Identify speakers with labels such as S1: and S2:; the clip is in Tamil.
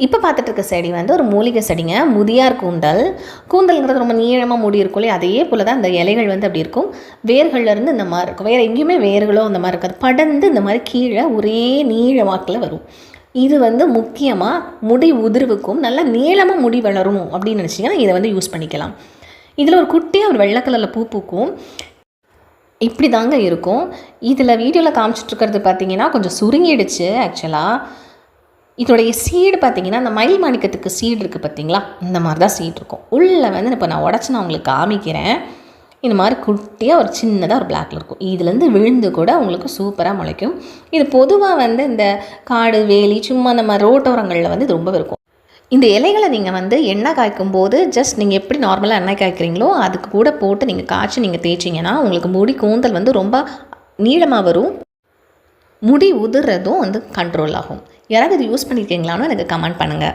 S1: இப்போ பார்த்துட்டு இருக்க செடி வந்து ஒரு மூலிகை செடிங்க. முதியார் கூந்தல். கூந்தல்ங்கிறது ரொம்ப நீளமாக முடி இருக்கும் இல்லையா? அதே போல் தான் அந்த இலைகள் வந்து அப்படி இருக்கும். வேர்கள்லேருந்து இந்த மாதிரி இருக்கும். வேறு எங்கேயுமே வேர்களோ அந்த மாதிரி இருக்காது. படர்ந்து இந்த மாதிரி கீழே ஒரே நீள வாக்கில் வரும். இது வந்து முக்கியமாக முடி உதிர்வுக்கும் நல்லா நீளமாக முடி வளரும் அப்படின்னு நினச்சிங்கன்னா இதை வந்து யூஸ் பண்ணிக்கலாம். இதில் ஒரு குட்டியாக ஒரு வெள்ளை கலரில் பூ பூக்கும். இப்படி தாங்க இருக்கும். இதில் வீடியோவில் காமிச்சிட்ருக்கிறது பார்த்தீங்கன்னா கொஞ்சம் சுருங்கிடுச்சு ஆக்சுவலாக இதோடைய சீடு பார்த்தீங்கன்னா அந்த மயில் மாணிக்கத்துக்கு சீடு இருக்குது பார்த்தீங்களா? இந்த மாதிரி தான் சீடு இருக்கும். உள்ளே வந்து இப்போ நான் உடச்சி நான் உங்களுக்கு காமிக்கிறேன். இந்த மாதிரி குட்டியாக ஒரு சின்னதாக ஒரு பிளாக்ல இருக்கும். இதுலேருந்து விழுந்து கூட உங்களுக்கு சூப்பராக முளைக்கும். இது பொதுவாக வந்து இந்த காடு வேலி சும்மா நம்ம ரோட்டோரங்களில் வந்து இது ரொம்ப இருக்கும். இந்த இலைகளை நீங்கள் வந்து எண்ணெய் காய்க்கும் போது ஜஸ்ட் நீங்கள் எப்படி நார்மலாக எண்ணெய் காய்க்கிறீங்களோ அதுக்கு கூட போட்டு நீங்கள் காய்ச்சி நீங்கள் தேய்ச்சிங்கன்னா உங்களுக்கு முடி கூந்தல் வந்து ரொம்ப நீளமாக வரும். முடி உதிர்றதும் வந்து கண்ட்ரோல் ஆகும். யாராவது இது யூஸ் பண்ணியிருக்கீங்களான்னு எனக்கு கமெண்ட் பண்ணுங்கள்